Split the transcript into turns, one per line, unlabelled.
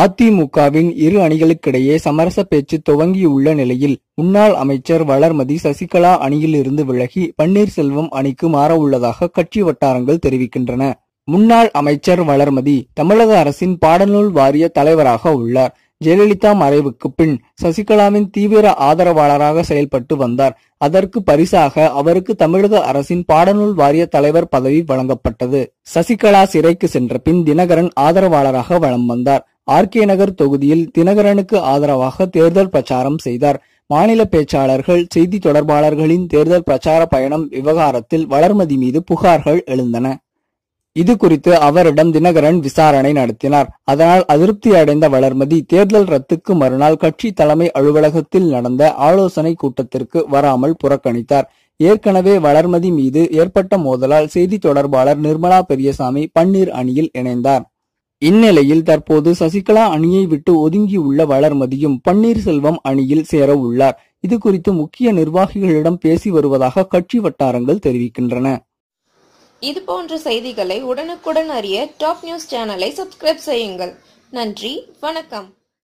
அதிமுகவின் இரு அணிகளுக்கிடையே சமரச பேச்சு துவங்கியுள்ள நிலையில் முன்னாள் அமைச்சர் வளர்மதி சசிகலா அணியிலிருந்து விலகி பன்னீர்செல்வம் அணிக்கு மாறவுள்ளதாக கட்சி வட்டாரங்கள் தெரிவிக்கின்றன. முன்னாள் அமைச்சர் வளர்மதி தமிழக அரசின் பாடநூல் வாரிய தலைவராக உள்ளார். ஜெயலலிதா மறைவுக்கு பின் சசிகலாவின் தீவிர ஆதரவாளராக செயல்பட்டு வந்தார். அதற்கு பரிசாக அவருக்கு தமிழக அரசின் பாடநூல் வாரிய தலைவர் பதவி வழங்கப்பட்டது. சசிகலா சிறைக்கு சென்ற பின் தினகரன் ஆதரவாளராக வலம் வந்தார். ஆர்கே நகர் தொகுதியில் தினகரனுக்கு ஆதரவாக தேர்தல் பிரச்சாரம் செய்தார். மாநில பேச்சாளர்கள் செய்தி தொடர்பாளர்களின் தேர்தல் பிரச்சார பயணம் விவகாரத்தில் வளர்மதி மீது புகார்கள் எழுந்தன. இது குறித்து அவரிடம் தினகரன் விசாரணை நடத்தினார். அதனால் அதிருப்தி அடைந்த வளர்மதி தேர்தல் ரத்துக்கு மறுநாள் கட்சி தலைமை அலுவலகத்தில் நடந்த ஆலோசனை கூட்டத்திற்கு வராமல் புறக்கணித்தார். ஏற்கனவே வளர்மதி மீது ஏற்பட்ட மோதலால் செய்தி தொடர்பாளர் நிர்மலா பெரியசாமி பன்னீர் அணியில் இணைந்தார். இந்நிலையில் தற்போது சசிகலா அணியை விட்டு ஒதுங்கியுள்ள வளர்மதியும் பன்னீர்செல்வம் அணியில் சேர உள்ளார். இது குறித்து முக்கிய நிர்வாகிகளிடம் பேசி வருவதாக கட்சி வட்டாரங்கள் தெரிவிக்கின்றன.
இது போன்ற செய்திகளை உடனுக்குடன் அறிய டாப் நியூஸ் சேனலை சப்ஸ்கிரைப் செய்யுங்கள். நன்றி வணக்கம்.